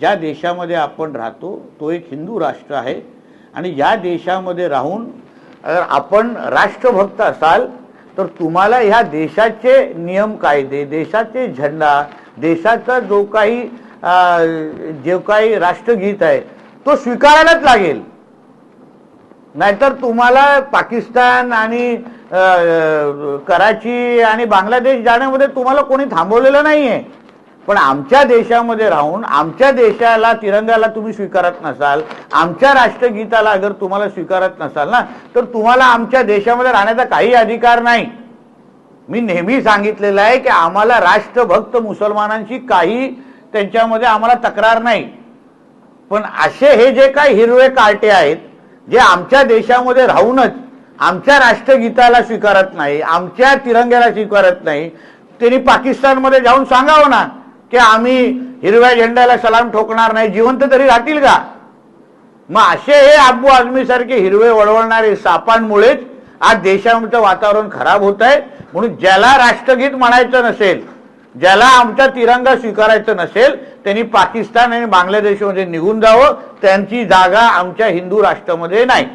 ज्या देशामध्ये आपण राहतो तो एक हिंदू राष्ट्र आहे. आणि या देशामध्ये राहून आपण राष्ट्रभक्त असाल तर तुम्हाला ह्या देशाचे नियम कायदे देशाचे झेंडा देशाचा जो काही जे काही राष्ट्रगीत आहे तो स्वीकारायलाच लागेल. नाहीतर तुम्हाला पाकिस्तान आणि कराची आणि बांगलादेश जाण्यामध्ये तुम्हाला कोणी थांबवलेलं नाही आहे पण आमच्या देशामध्ये राहून आमच्या देशाला तिरंगाला तुम्ही स्वीकारत नसाल आमच्या राष्ट्रगीताला अगर तुम्हाला स्वीकारत नसाल ना तर तुम्हाला आमच्या देशामध्ये राहण्याचा काही अधिकार नाही. मी नेहमी सांगितलेलं आहे की आम्हाला राष्ट्रभक्त मुसलमानांची काही त्यांच्यामध्ये आम्हाला तक्रार नाही. पण असे हे जे काही हिरवे कार्टे आहेत जे आमच्या देशामध्ये राहूनच आमच्या राष्ट्रगीताला स्वीकारत नाही आमच्या तिरंग्याला स्वीकारत नाही त्यांनी पाकिस्तानमध्ये जाऊन सांगावं ना. की आम्ही हिरव्या झेंड्याला सलाम ठोकणार नाही जिवंत तरी राहतील का? मग असे हे अब्बू आझमी सारखे हिरवे वळवळणारे सापांमुळेच आज देशाचं वातावरण खराब होत आहे. म्हणून ज्याला राष्ट्रगीत म्हणायचं नसेल ज्याला आमचा तिरंगा स्वीकारायचं नसेल त्यांनी पाकिस्तान आणि बांगलादेशमध्ये निघून जावं. त्यांची जागा आमच्या हिंदू राष्ट्रामध्ये नाही.